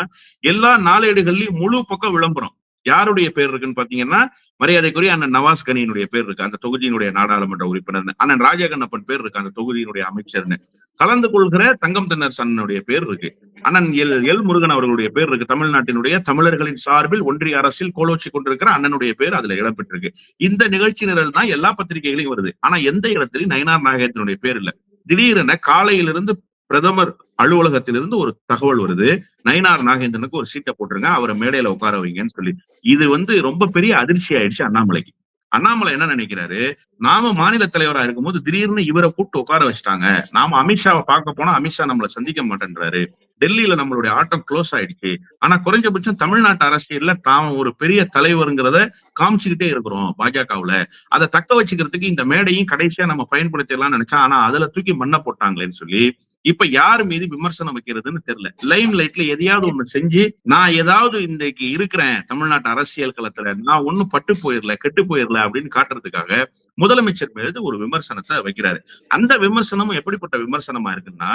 எல்லா நாளேடுகள்லயும் முழு பக்கம் விளம்பரம். யாருடைய பேர் இருக்குன்னு பாத்தீங்கன்னா மரியாதைக்குரிய அண்ணன் நவாஸ் கனியினுடைய பேர் இருக்கு. அந்த தொகுதியினுடைய நாடாளுமன்ற உறுப்பினர். அண்ணன் ராஜகண்ணப்பன் பேர் இருக்கு. அந்த தொகுதியினுடைய அமைச்சர்னு. கலந்து கொள்கிற தங்கம் தன்னர் சன்னுடைய பேர் இருக்கு. அண்ணன் எல் எல் முருகன் அவர்களுடைய பேர் இருக்கு. தமிழ்நாட்டினுடைய தமிழர்களின் சார்பில் ஒன்றிய அரசில் கோலோச்சி கொண்டிருக்கிற அண்ணனுடைய பேர் அதுல இடம்பெற்றிருக்கு. இந்த நிகழ்ச்சி நிரல் தான் எல்லா பத்திரிகைகளையும் வருது. ஆனா எந்த இடத்துலயும் நயனார் நாயகத்தினுடைய பேர் இல்ல. திடீரென காலையிலிருந்து பிரதமர் அலுவலகத்திலிருந்து ஒரு தகவல் வருது. நயினார் நாகேந்திரனுக்கு ஒரு சீட்டை போட்டுருங்க. அவரை மேடையில உட்கார வைங்கன்னு சொல்லி. இது வந்து ரொம்ப பெரிய அதிர்ச்சி ஆயிடுச்சு அண்ணாமலைக்கு. அண்ணாமலை என்ன நினைக்கிறாரு? நாம மாநில தலைவரா இருக்கும்போது திடீர்னு இவரை கூப்பிட்டு உட்கார வச்சுட்டாங்க. நாம அமித்ஷாவை பார்க்க போனா அமித்ஷா நம்மளை சந்திக்க மாட்டேன்றாரு. டெல்லியில நம்மளுடைய ஆட்டம் க்ளோஸ் ஆயிடுச்சு. ஆனா குறைஞ்சபட்சம் தமிழ்நாட்டு அரசியல்ல தாம் ஒரு பெரிய தலைவருங்கிறத காமிச்சுக்கிட்டே இருக்கிறோம் பாஜகவுல. அதை தக்க வச்சுக்கிறதுக்கு இந்த மேடையும் கடைசியா நம்ம பயன்படுத்திடலாம்னு நினைச்சா ஆனா அதுல தூக்கி மண்ணை போட்டாங்களேன்னு சொல்லி இப்ப யாரு மீது விமர்சனம் வைக்கிறதுன்னு தெரியல. லைம் லைட்ல எதையாவது ஒண்ணு செஞ்சு நான் ஏதாவது இன்றைக்கு இருக்கிறேன் தமிழ்நாட்டு அரசியல் களத்துல நான் ஒன்னும் பட்டு போயிடல கெட்டு போயிடல அப்படின்னு காட்டுறதுக்காக முதலமைச்சர் மீது ஒரு விமர்சனத்தை வைக்கிறாரு. அந்த விமர்சனமும் எப்படிப்பட்ட விமர்சனமா இருக்குன்னா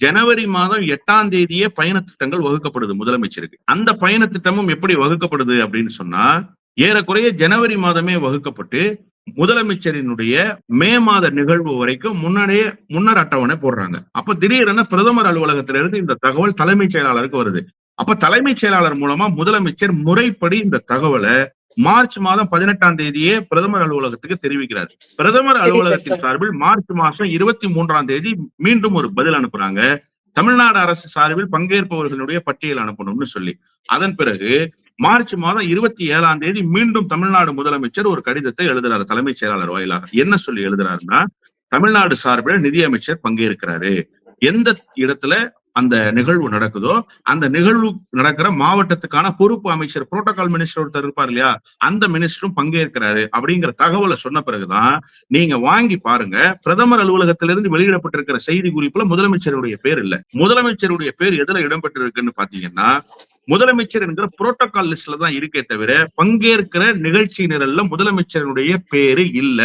ஜனவரி மாதம் எட்டாம் தேதியே பயண திட்டங்கள் வகுக்கப்படுது முதலமைச்சருக்கு. அந்த பயண திட்டமும் எப்படி வகுக்கப்படுது அப்படின்னு சொன்னா ஏறக்குறைய ஜனவரி மாதமே வகுக்கப்பட்டு முதலமைச்சரினுடைய மே மாத நிகழ்வு வரைக்கும் முன்னாடியே முன்னர் அட்டவணை போடுறாங்க. அப்ப திடீரென பிரதமர் அலுவலகத்திலிருந்து இந்த தகவல் தலைமைச் செயலாளருக்கு வருது. அப்ப தலைமைச் செயலாளர் மூலமா முதலமைச்சர் முறைப்படி இந்த தகவலை மார்ச் மாதம் பதினெட்டாம் தேதியே பிரதமர் அலுவலகத்துக்கு தெரிவிக்கிறார். பிரதமர் அலுவலகத்தின் சார்பில் மார்ச் மாசம் இருபத்தி மூன்றாம் தேதி மீண்டும் ஒரு பதில் அனுப்புறாங்க. தமிழ்நாடு அரசு சார்பில் பங்கேற்பவர்களுடைய பட்டியல் அனுப்பணும்னு சொல்லி. அதன் பிறகு மார்ச் மாதம் இருபத்தி ஏழாம் தேதி மீண்டும் தமிழ்நாடு முதலமைச்சர் ஒரு கடிதத்தை எழுதுறாரு தலைமைச் செயலாளர் வாயிலாக. என்ன சொல்லி எழுதுறாருன்னா தமிழ்நாடு சார்பில் நிதியமைச்சர் பங்கேற்கிறாரு. எந்த இடத்துல? அந்த நிகழ்வு நடக்குதோ அந்த நிகழ்வு நடக்கிற மாவட்டத்துக்கான பொறுப்பு அமைச்சர் புரோட்டோகால் மினிஸ்டர் ஒருத்தர் இருப்பார் இல்லையா? அந்த மினிஸ்டரும் பங்கேற்கிறாரு அப்படிங்கிற தகவலை சொன்ன பிறகுதான் நீங்க வாங்கி பாருங்க. பிரதமர் அலுவலகத்திலிருந்து வெளியிடப்பட்டிருக்கிற செய்தி குறிப்புல முதலமைச்சருடைய பேர் இல்ல. முதலமைச்சருடைய பேர் எதுல இடம்பெற்றிருக்குன்னு பாத்தீங்கன்னா முதலமைச்சர் என்கிற புரோட்டோகால் லிஸ்ட்ல தான் இருக்கே தவிர பங்கேற்கிற நிகழ்ச்சி நிரல்ல முதலமைச்சருடைய பேரு இல்ல.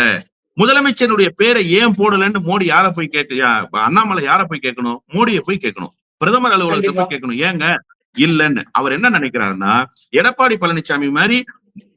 முதலமைச்சருடைய பேரை ஏன் போடலன்னு மோடி யார போய் கேட்க அண்ணாமலை யார போய் கேட்கணும்? மோடியை போய் கேட்கணும். பிரதமர் அலுவலகத்தை போய் கேட்கணும். ஏங்க? இல்லன்னு. அவர் என்ன நினைக்கிறாருன்னா எடப்பாடி பழனிசாமி மாதிரி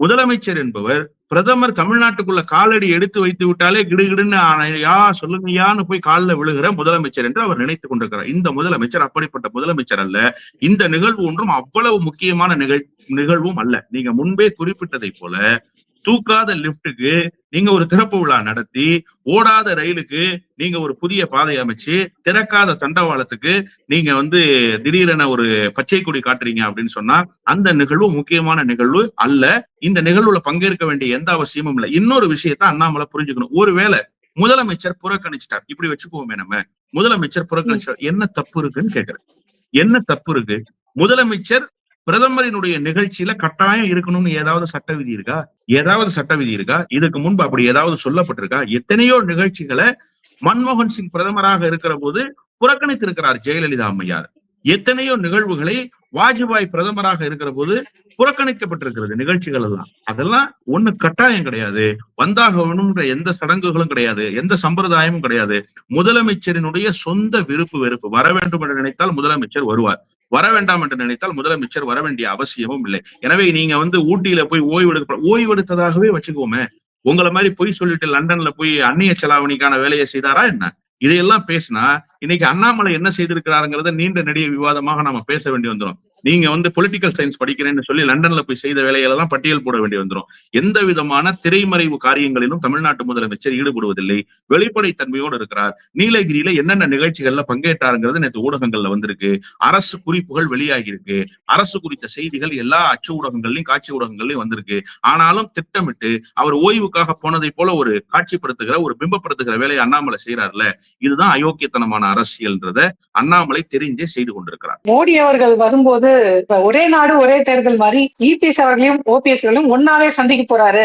முதலமைச்சர் என்பவர் பிரதமர் தமிழ்நாட்டுக்குள்ள காலடி எடுத்து வைத்து விட்டாலே கிடுகிடுன்னு யா சொல்லுங்கயான்னு போய் காலில் விழுகிற முதலமைச்சர் என்று அவர் நினைத்துக் கொண்டிருக்கிறார். இந்த முதலமைச்சர் அப்படிப்பட்ட முதலமைச்சர் அல்ல. இந்த நிகழ்வு ஒன்றும் அவ்வளவு முக்கியமான நிகழ் நிகழ்வும் அல்ல. நீங்க முன்பே குறிப்பிட்டதை போல தூக்காத லிப்டுக்கு நீங்க ஒரு திறப்பு விழா நடத்தி ஓடாத ரயிலுக்கு நீங்க ஒரு புதிய பாதை அமைச்சு திறக்காத தண்டவாளத்துக்கு நீங்க வந்து திடீரென ஒரு பச்சை கொடி காட்டுறீங்க அப்படின்னு சொன்னா அந்த நிகழ்வு முக்கியமான நிகழ்வு அல்ல. இந்த நிகழ்வுல பங்கேற்க வேண்டிய எந்த அவசியமும் இல்லை. இன்னொரு விஷயத்த அண்ணாமலை புரிஞ்சுக்கணும். ஒருவேளை முதலமைச்சர் புறக்கணிச்சிட்டார். இப்படி வச்சுக்குவோமே நம்ம. முதலமைச்சர் புறக்கணிச்சிட்டார். என்ன தப்பு இருக்குன்னு கேக்குறேன். என்ன தப்பு இருக்கு? முதலமைச்சர் பிரதமரினுடைய நிகழ்ச்சியில கட்டாயம் இருக்கணும்னு ஏதாவது சட்ட விதி இருக்கா? ஏதாவது சட்ட விதி இருக்கா? இதுக்கு முன்பு அப்படி ஏதாவது சொல்லப்பட்டிருக்கா? எத்தனையோ நிகழ்ச்சிகளை மன்மோகன் சிங் பிரதமராக இருக்கிற போது புறக்கணித்திருக்கிறார் ஜெயலலிதா அம்மையார். எத்தனையோ நிகழ்வுகளை வாஜ்பாய் பிரதமராக இருக்கிற போது புறக்கணிக்கப்பட்டிருக்கிறது நிகழ்ச்சிகள் எல்லாம். அதெல்லாம் ஒண்ணு கட்டாயம் கிடையாது. வந்தாக வேணும்ன்ற எந்த சடங்குகளும் கிடையாது. எந்த சம்பிரதாயமும் கிடையாது. முதலமைச்சரினுடைய சொந்த விருப்பு வெறுப்பு. வர வேண்டும் என்று நினைத்தால் முதலமைச்சர் வருவார். வர வேண்டாம் என்று நினைத்தால் முதலமைச்சர் வர வேண்டிய அவசியமும் இல்லை. எனவே நீங்க வந்து ஊட்டியில போய் ஓய்வெடுக்க ஓய்வெடுத்ததாகவே வச்சுக்கோமே. உங்களை மாதிரி பொய் சொல்லிட்டு லண்டன்ல போய் அந்நிய செலாவணிக்கான வேலையை செய்தாரா என்ன? இதையெல்லாம் பேசினா இன்னைக்கு அண்ணாமலை என்ன செய்திருக்கிறாருங்கிறத நீண்ட நெடிய விவாதமாக நாம பேச வேண்டி வந்துடும் நீங்க வந்து பொலிட்டிக்கல் சயின்ஸ் படிக்கிறேன்னு சொல்லி லண்டன்ல போய் செய்த வேலைகளெல்லாம் பட்டியல் போட வேண்டி வந்துடும் எந்த விதமான திரைமறைவு காரியங்களிலும் தமிழ்நாட்டு முதலமைச்சர் ஈடுபடுவதில்லை. வெளிப்படைத்தன்மையோடு இருக்கிறார். நீலகிரியில என்னென்ன நிகழ்ச்சிகள்ல பங்கேற்றாருங்கிறது நேற்று ஊடகங்கள்ல வந்திருக்கு. அரசு குறிப்புகள் வெளியாகி இருக்கு அரசு குறித்த செய்திகள் எல்லா அச்சு ஊடகங்கள்லயும் காட்சி ஊடகங்கள்லயும் வந்திருக்கு. ஆனாலும் திட்டமிட்டு அவர் ஓய்வுக்காக போனதை போல ஒரு காட்சிப்படுத்துகிற ஒரு பிம்பப்படுத்துகிற வேலையை அண்ணாமலை செய்யறாருல இதுதான் அயோக்கியத்தனமான அரசியல்ன்றத அண்ணாமலை தெரிஞ்சே செய்து கொண்டிருக்கிறார். மோடி அவர்கள் வரும்போது இப்ப ஒரே நாடு ஒரே தேர்தல் மாதிரி இபிஎஸ் அவர்களையும் ஓபிஎஸ் அவர்களையும் ஒன்னாவே சந்திக்க போறாரு.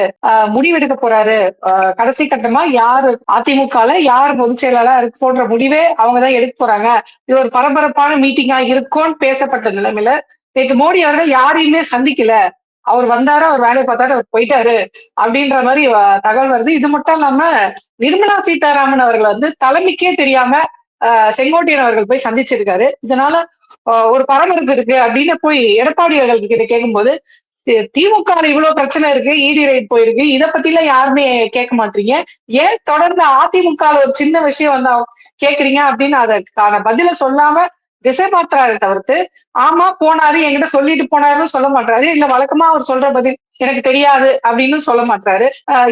முடிவெடுக்க போறாரு. கடைசி கட்டமா யார் அதிமுகல யார் பொதுச் செயலாளர் போன்ற முடிவே அவங்கதான் எடுக்க போறாங்க. இது ஒரு பரபரப்பான மீட்டிங்கா இருக்கும்னு பேசப்பட்ட நிலைமையில நேற்று மோடி அவர்கள் யாரையுமே சந்திக்கல. அவர் வந்தாரு அவர் வேலையை பார்த்தாரு அவர் போயிட்டாரு அப்படின்ற மாதிரி தகவல் வருது. இது மட்டும் இல்லாம நிர்மலா சீதாராமன் அவர்கள் வந்து தலைமைக்கே தெரியாம ஆஹ், செங்கோட்டையன் அவர்கள் போய் சந்திச்சிருக்காரு. இதனால ஒரு பரபரப்பு இருக்கு அப்படின்னு போய் எடப்பாடி அவர்கள் கிட்ட கேட்கும்போது திமுக இவ்வளவு பிரச்சனை இருக்கு இடி ரைட் போயிருக்கு இத பத்தி எல்லாம் யாருமே கேட்க மாட்டீங்க. ஏன் தொடர்ந்து அதிமுக ஒரு சின்ன விஷயம் வந்தா கேக்குறீங்க அப்படின்னு அதற்கான பதில சொல்லாம திசை மாத்துறாரு தவிர்த்து ஆமா போனாரு என்கிட்ட சொல்லிட்டு போனாருன்னு சொல்ல மாட்டாரு இல்ல வழக்கமா அவர் சொல்ற பதில் எனக்கு தெரியாது அப்படின்னு சொல்ல மாட்டாரு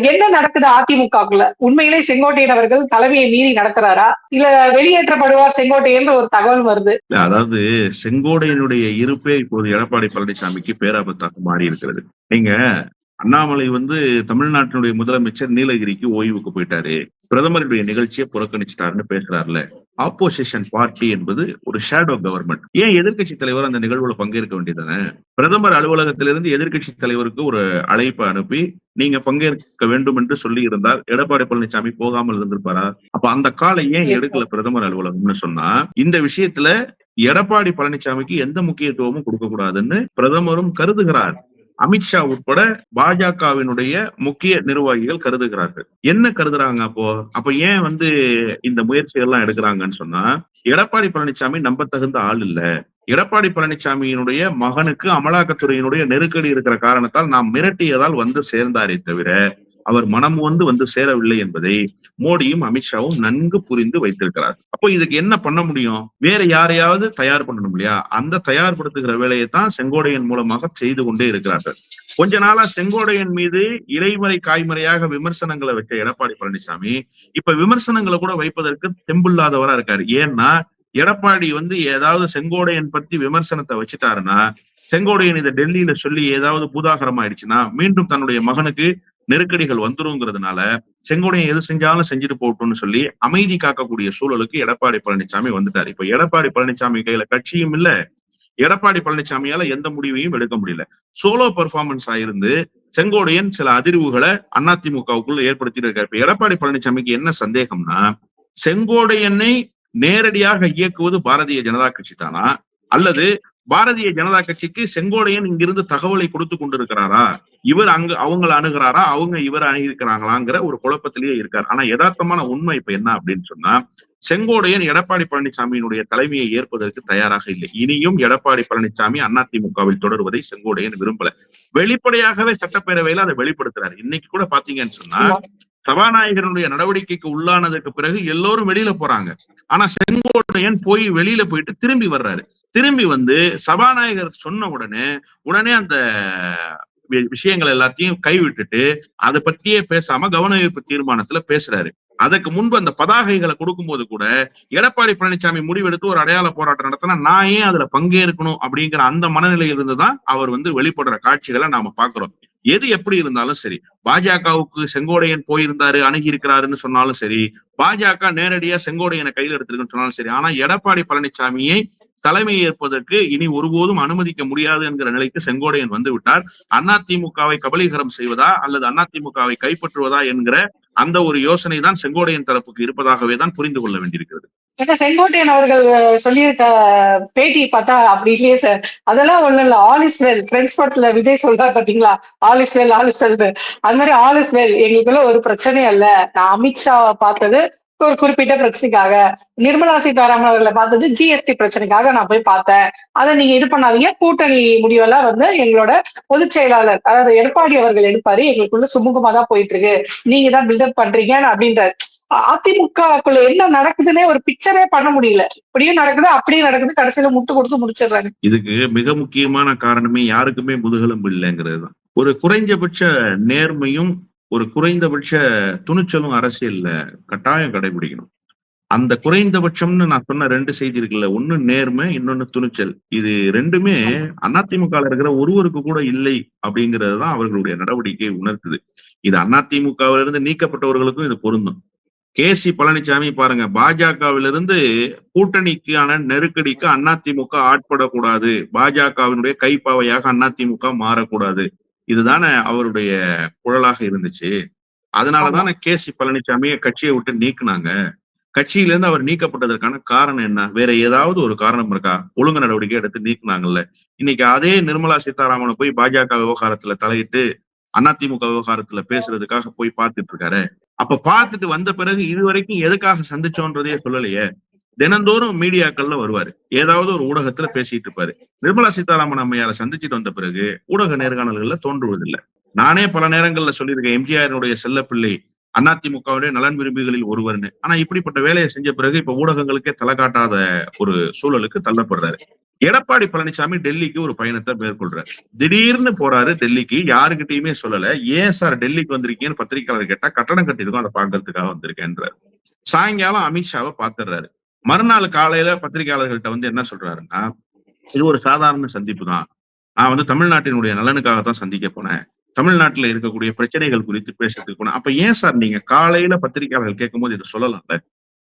என்ன நடக்குது அதிமுகக்குள்ள உண்மையிலே செங்கோட்டையன் அவர்கள் தலைமையை மீறி நடக்கிறாரா இல்ல வெளியேற்றப்படுவார் செங்கோட்டையன் ஒரு தகவல் வருது? அதாவது செங்கோட்டையனுடைய இருப்பே இப்போது எடப்பாடி பழனிசாமிக்கு பேராபத்தாக மாறி இருக்கிறது நீங்க அண்ணாமலை வந்து தமிழ்நாட்டினுடைய முதலமைச்சர் நீலகிரிக்கு ஓய்வுக்கு போயிட்டாரு. பிரதமருடைய நிகழ்ச்சியை புறக்கணிச்சிட்டாருன்னு பேசுறாருல ஆப்போசிஷன் பார்ட்டி என்பது ஒரு ஷேடோ கவர்மெண்ட் ஏன் எதிர்கட்சி தலைவர் அந்த நிகழ்வுல பங்கேற்க வேண்டியதானே பிரதமர் அலுவலகத்திலிருந்து எதிர்க்கட்சி தலைவருக்கு ஒரு அழைப்பை அனுப்பி நீங்க பங்கேற்க வேண்டும் என்று சொல்லி இருந்தால் எடப்பாடி பழனிசாமி போகாமல் இருந்திருப்பாரா? அப்ப அந்த காலை ஏன் எடுக்கல பிரதமர் அலுவலகம்னு சொன்னா இந்த விஷயத்துல எடப்பாடி பழனிசாமிக்கு எந்த முக்கியத்துவமும் கொடுக்க கூடாதுன்னு பிரதமரும் கருதுகிறார். அமித்ஷா உட்பட பாஜகவினுடைய முக்கிய நிர்வாகிகள் கருதுகிறார்கள். என்ன கருதுறாங்க அப்போ? அப்ப ஏன் வந்து இந்த முயற்சிகள்லாம் எடுக்கிறாங்கன்னு சொன்னா எடப்பாடி பழனிசாமி நம்பத்தகுந்த ஆள் இல்ல. எடப்பாடி பழனிசாமியினுடைய மகனுக்கு அமலாக்கத்துறையினுடைய நெருக்கடி இருக்கிற காரணத்தால் நாம் மிரட்டியதால் வந்து சேர்ந்தாரே தவிர அவர் மனம் வந்து வந்து சேரவில்லை என்பதை மோடியும் அமித்ஷாவும் நன்கு புரிந்து வைத்திருக்கிறார். அப்போ இதுக்கு என்ன பண்ண முடியும்? வேற யாரையாவது தயார் பண்ணணும் இல்லையா? அந்த தயார்படுத்துகிற வேலையை தான் செங்கோடையன் மூலமாக செய்து கொண்டே இருக்கிறார்கள். கொஞ்ச நாளா செங்கோடையன் மீது இலைமறை காய்மறையாக விமர்சனங்களை வைக்க எடப்பாடி பழனிசாமி இப்ப விமர்சனங்களை கூட வைப்பதற்கு தெம்பில்லாதவரா இருக்காரு. ஏன்னா எடப்பாடி வந்து ஏதாவது செங்கோடையன் பத்தி விமர்சனத்தை வச்சுட்டாருன்னா செங்கோடையன் இதை டெல்லியில சொல்லி ஏதாவது பூதாகரம் ஆயிடுச்சுன்னா மீண்டும் தன்னுடைய மகனுக்கு நெருக்கடிகள் வந்துருங்கிறதுனால செங்கோடையன் எது செஞ்சாலும் செஞ்சுட்டு போகட்டும்னு சொல்லி அமைதி காக்கக்கூடிய சூழலுக்கு எடப்பாடி பழனிசாமி வந்துட்டார். இப்ப எடப்பாடி பழனிசாமி கையில கட்சியும் இல்ல. எடப்பாடி பழனிசாமியால எந்த முடிவையும் எடுக்க முடியல. சோலோ பெர்ஃபார்மன்ஸ் ஆயிருந்து செங்கோடையன் சில அதிர்வுகளை அதிமுகவுக்குள்ள ஏற்படுத்திட்டு இருக்காரு இப்ப எடப்பாடி பழனிசாமிக்கு என்ன சந்தேகம்னா செங்கோடையனை நேரடியாக இயக்குவது பாரதிய ஜனதா கட்சி தானா? அல்லது பாரதிய ஜனதா கட்சிக்கு செங்கோடையன் இங்கிருந்து தகவலை கொடுத்து கொண்டிருக்கிறாரா? இவர் அங்க அவங்கள அணுகிறாரா? அவங்க இவர் அணுகிருக்கிறாங்களாங்கிற ஒரு குழப்பத்திலேயே இருக்கார். ஆனா யதார்த்தமான உண்மை இப்ப என்ன அப்படின்னு சொன்னா செங்கோடையன் எடப்பாடி பழனிசாமியினுடைய தலைமையை ஏற்பதற்கு தயாராக இல்லை. இனியும் எடப்பாடி பழனிசாமி அதிமுகவில் தொடருவதை செங்கோடையன் விரும்பல. வெளிப்படையாகவே சட்டப்பேரவையில அதை வெளிப்படுத்துறாரு. இன்னைக்கு கூட பாத்தீங்கன்னு சொன்னா சபாநாயகருடைய நடவடிக்கைக்கு உள்ளானதுக்கு பிறகு எல்லோரும் வெளியில போறாங்க. ஆனா செங்கோட்டையன் போய் வெளியில போயிட்டு திரும்பி வர்றாரு. திரும்பி வந்து சபாநாயகர் சொன்ன உடனே உடனே அந்த வி- விஷயங்கள் எல்லாத்தையும் கைவிட்டுட்டு அதை பத்தியே பேசாம கவன ஈர்ப்பு தீர்மானத்துல பேசுறாரு. அதுக்கு முன்பு அந்த பதாகைகளை கொடுக்கும்போது கூட எடப்பாடி பழனிசாமி முடிவெடுத்து ஒரு அடையாள போராட்டம் நடத்தினா நான் ஏன் அதுல பங்கேற்கணும் அப்படிங்கிற அந்த மனநிலையிலிருந்து இருந்துதான் அவர் வந்து வெளிப்படுற காட்சிகளை நாம பாக்குறோம் எது எப்படி இருந்தாலும் சரி. பாஜகவுக்கு செங்கோடையன் போயிருந்தாரு அணுகி இருக்கிறாருன்னு சொன்னாலும் சரி பாஜக நேரடியா செங்கோடையனை கையில் எடுத்திருக்குன்னு சொன்னாலும் சரி ஆனா எடப்பாடி பழனிசாமியை தலைமை ஏற்பதற்கு இனி ஒருபோதும் அனுமதிக்க முடியாது என்கிற நிலைக்கு செங்கோடையன் வந்து விட்டார். அதிமுகவை கபலீகரம் செய்வதா அல்லது அதிமுகவை கைப்பற்றுவதா என்கிற அந்த ஒரு யோசனை தான் செங்கோடையன் தரப்புக்கு இருப்பதாகவே தான் புரிந்து கொள்ள வேண்டியிருக்கிறது. ஏன்னா செங்கோட்டையன் அவர்கள் சொல்லியிருக்க பேட்டி பார்த்தா அப்படி இல்லையே சார் அதெல்லாம் ஒண்ணும் இல்ல. ஆல் இஸ் வெல் ஃப்ரெண்ட்ஸ் படத்துல விஜய் சொல்றா பாத்தீங்களா? All is well all is well அது மாதிரி ஆல் இஸ் வெல் எங்களுக்குள்ள ஒரு பிரச்சனையும் இல்ல. நான் அமித்ஷாவை பார்த்தது ஒரு குறிப்பிட்ட பிரச்சனைக்காக. நிர்மலா சீதாராமன் அவர்களை பார்த்தது ஜிஎஸ்டி பிரச்சனைக்காக நான் போய் பார்த்தேன். அதை நீங்க இது பண்ணாதீங்க. கூட்டணி முடிவெல்லாம் வந்து எங்களோட பொதுச் செயலாளர் அதாவது எடப்பாடி அவர்கள் எடுப்பாரு. எங்களுக்குள்ள சுமூகமா தான் போயிட்டு இருக்கு. நீங்க தான் பில்டப் பண்றீங்க அப்படின்ற அதிமுகக்குள்ள என்ன நடக்குதுன்னே ஒரு பிக்சரே பண்ண முடியல. இப்படியும் நடக்குது அப்படியும் நடக்குது. கடைசியில முட்டு கொடுத்து முடிச்சிடுறாங்க. இதுக்கு மிக முக்கியமான காரணமே யாருக்குமே முதுகெலும்பு இல்லைங்கிறது தான். ஒரு குறைஞ்சபட்ச நேர்மையும் ஒரு குறைந்தபட்ச துணிச்சலும் அரசியல்ல கட்டாயம் கடைபிடிக்கணும். அந்த குறைந்தபட்சம்னு நான் சொன்ன ரெண்டு செய்தி இருக்குல்ல ஒண்ணு நேர்மை இன்னொன்னு துணிச்சல். இது ரெண்டுமே அதிமுக இருக்கிற ஒருவருக்கு கூட இல்லை அப்படிங்கிறது தான் அவர்களுடைய நடவடிக்கை உணர்த்துது. இது அதிமுகவிலிருந்து இருந்து நீக்கப்பட்டவர்களுக்கும் இது பொருந்தும். கே சி பழனிசாமி பாருங்க பாஜகவிலிருந்து கூட்டணிக்கான நெருக்கடிக்கு அதிமுக ஆட்படக்கூடாது. பாஜகவினுடைய கைப்பாவையாக அதிமுக மாறக்கூடாது. இதுதானே அவருடைய குழலாக இருந்துச்சு. அதனாலதானே கே சி பழனிசாமியை கட்சியை விட்டு நீக்குனாங்க. கட்சியில இருந்து அவர் நீக்கப்பட்டதற்கான காரணம் என்ன? வேற ஏதாவது ஒரு காரணம் இருக்கா? ஒழுங்கு நடவடிக்கை எடுத்து நீக்குனாங்கல்ல. இன்னைக்கு அதே நிர்மலா சீதாராமனை போய் பாஜக விவகாரத்துல தலையிட்டு அதிமுக விவகாரத்துல பேசுறதுக்காக போய் பார்த்துட்டு இருக்காரு. அப்ப பார்த்துட்டு வந்த பிறகு இது வரைக்கும் எதுக்காக சந்திச்சோன்றதே சொல்லலையே. தினந்தோறும் மீடியாக்கள்ல வருவாரு. ஏதாவது ஒரு ஊடகத்துல பேசிட்டு இருப்பாரு. நிர்மலா சீதாராமன் அம்மையார சந்திச்சுட்டு வந்த பிறகு ஊடக நேர்காணல்கள்ல தோன்றுவதில்லை. நானே பல நேரங்கள்ல சொல்லியிருக்கேன் எம்ஜிஆரினுடைய செல்லப்பிள்ளை அதிமுகவுடைய நலன் விரும்பிகளில் ஒருவர்னு. ஆனா இப்படிப்பட்ட வேலையை செஞ்ச பிறகு இப்ப ஊடகங்களுக்கே தலை காட்டாத ஒரு சூழலுக்கு தள்ளப்படுறாரு. எடப்பாடி பழனிசாமி டெல்லிக்கு ஒரு பயணத்தை மேற்கொள்றாரு. திடீர்னு போறாரு டெல்லிக்கு. யாருகிட்டயுமே சொல்லல. ஏன் சார் டெல்லிக்கு வந்திருக்கீங்கன்னு பத்திரிகையாளர் கேட்டா கட்டணம் கட்டிருக்கோம் அதை பாக்குறதுக்காக வந்திருக்கேன்றாரு. சாயங்காலம் அமித்ஷாவை பாத்துடுறாரு மறுநாள் காலையில பத்திரிகையாளர்கள்ட்ட வந்து என்ன சொல்றாருன்னா இது ஒரு சாதாரண சந்திப்பு தான் நான் வந்து தமிழ்நாட்டினுடைய நலனுக்காக தான் சந்திக்க போனேன். தமிழ்நாட்டுல இருக்கக்கூடிய பிரச்சனைகள் குறித்து பேசுறதுக்கு போனேன் அப்ப ஏன் சார் நீங்க காலையில பத்திரிகையாளர்கள் கேட்கும்போது இதை சொல்லலாம்ல?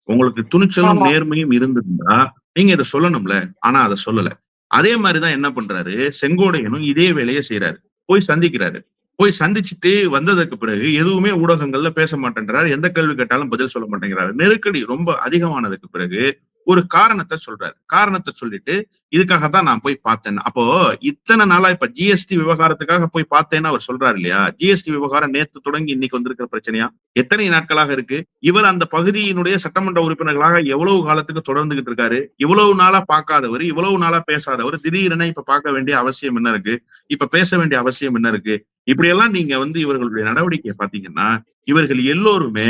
உங்களுக்கு துணிச்சலும். நேர்மையும் இருந்திருந்தா நீங்க இதை சொல்லணும்ல? ஆனா அதை சொல்லல. அதே மாதிரிதான் என்ன பண்றாரு? செங்கோடையனும் இதே வேலையை செய்யறாரு போய் சந்திக்கிறாரு. போய் சந்திச்சுட்டு வந்ததுக்கு பிறகு எதுவுமே ஊடகங்கள்ல பேச மாட்டேன்றாரு. எந்த கேள்வி கேட்டாலும் பதில் சொல்ல மாட்டேங்கிறாரு. நெருக்கடி ரொம்ப அதிகமானதுக்கு பிறகு ஒரு காரணத்தை சொல்றாரு. காரணத்தை சொல்லிட்டு இதுக்காக தான் நான் போய் பார்த்தேன். அப்போ இத்தனை நாளா இப்ப ஜிஎஸ்டி விவகாரத்துக்காக போய் பார்த்தேன்னு அவர் சொல்றாரு இல்லையா? ஜிஎஸ்டி விவகாரம் நேத்து தொடங்கி இன்னைக்கு வந்திருக்கிற பிரச்சனையா? எத்தனை நாட்களாக இருக்கு? இவர் அந்த பகுதியினுடைய சட்டமன்ற உறுப்பினர்களாக எவ்வளவு காலத்துக்கு தொடர்ந்துகிட்டு இருக்காரு? இவ்வளவு நாளா பார்க்காதவர் இவ்வளவு நாளா பேசாதவர் திடீரென இப்ப பார்க்க வேண்டிய அவசியம் என்ன இருக்கு? இப்ப பேச வேண்டிய அவசியம் என்ன இருக்கு? இப்படியெல்லாம் நீங்க வந்து இவர்களுடைய நடவடிக்கையை பாத்தீங்கன்னா இவர்கள் எல்லோருமே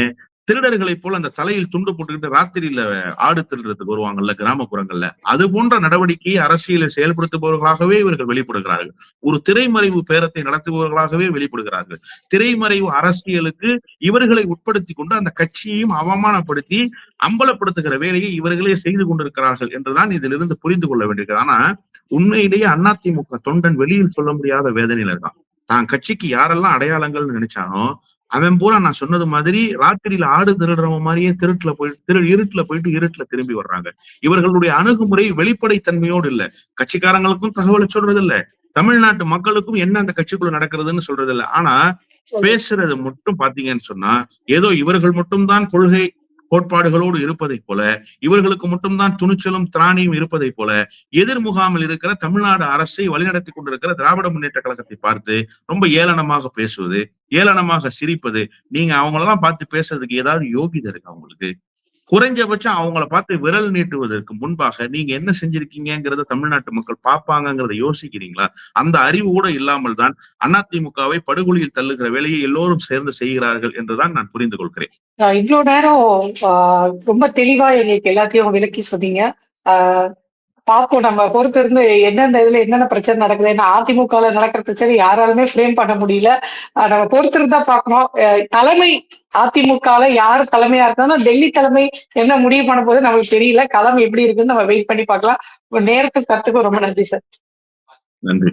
திருடர்களை போல அந்த தலையில் துண்டு போட்டுக்கிட்டு ராத்திரியில ஆடு திருடுறதுக்கு வருவாங்கல்ல கிராமப்புறங்கள்ல. அது போன்ற நடவடிக்கையை அரசியலை செயல்படுத்துபவர்களாகவே இவர்கள் வெளிப்படுகிறார்கள். ஒரு திரைமறைவு பேரத்தை நடத்துபவர்களாகவே வெளிப்படுகிறார்கள். திரைமறைவு அரசியலுக்கு இவர்களை உட்படுத்தி கொண்டு அந்த கட்சியையும் அவமானப்படுத்தி அம்பலப்படுத்துகிற வேலையை இவர்களே செய்து கொண்டிருக்கிறார்கள் என்றுதான் இதிலிருந்து புரிந்து கொள்ள வேண்டியிருக்கிறது. ஆனா உண்மையிலேயே அதிமுக தொண்டன் வெளியில் சொல்ல முடியாத வேதனையில இருக்கான். தான் கட்சிக்கு யாரெல்லாம் அடையாளங்கள்னு நினைச்சானோ அவன் பூரா நான் சொன்னது மாதிரி ராத்திரியில ஆடு திருடுறவன் மாதிரியே திருட்டுல போய் திரு இருட்டுல போயிட்டு இருட்டுல திரும்பி வர்றாங்க. இவர்களுடைய அணுகுமுறை வெளிப்படைத்தன்மையோடு இல்ல. கட்சிக்காரங்களுக்கும் தகவலை சொல்றது இல்ல தமிழ்நாட்டு மக்களுக்கும் என்ன அந்த கட்சிக்குள்ள நடக்கிறதுன்னு சொல்றது இல்ல ஆனா பேசுறது மட்டும் பாத்தீங்கன்னு சொன்னா ஏதோ இவர்கள் மட்டும்தான் கொள்கை கோட்பாடுகளோடு இருப்பதைப் போல இவர்களுக்கு மட்டும்தான் துணிச்சலும் திராணியும் இருப்பதைப் போல எதிர் முகாமில் இருக்கிற தமிழ்நாடு அரசை வழிநடத்தி கொண்டிருக்கிற திராவிட முன்னேற்ற கழகத்தை பார்த்து ரொம்ப ஏளனமாக பேசுவது ஏளனமாக சிரிப்பது நீங்க அவங்களெல்லாம் பார்த்து பேசுறதுக்கு ஏதாவது யோகிதை இருக்கு அவங்களுக்கு குறைஞ்சபட்சம் அவங்கள பார்த்து விரல் நீட்டுவதற்கு முன்பாக நீங்க என்ன செஞ்சிருக்கீங்கிறத தமிழ்நாட்டு மக்கள் பார்ப்பாங்கிறத யோசிக்கிறீங்களா? அந்த அறிவு கூட இல்லாமல் தான் அதிமுகவை படுகொலியில் தள்ளுகிற வேலையை எல்லோரும் சேர்ந்து செய்கிறார்கள் என்றுதான் நான் புரிந்து கொள்கிறேன். இவ்வளவு நேரம் ஆஹ் ரொம்ப தெளிவா எங்களுக்கு எல்லாத்தையும் விளக்கி சொன்னீங்க. ஆஹ் பார்ப்போம் நம்ம பொறுத்த இருந்து எந்தெந்த இதுல என்னென்ன பிரச்சனை நடக்குது ஏன்னா அதிமுகல நடக்கிற பிரச்சனை யாராலுமே ஃப்ரேம் பண்ண முடியல. நம்ம பொறுத்து இருந்தா பார்க்கணும் தலைமை அதிமுகல யார் தலைமையா இருந்தாலும் டெல்லி தலைமை என்ன முடிவு பண்ண போது நம்மளுக்கு தெரியல. களம் எப்படி இருக்குன்னு நம்ம வெயிட் பண்ணி பார்க்கலாம். நேரத்துக்கு கருத்துக்கும் ரொம்ப நன்றி சார். நன்றி.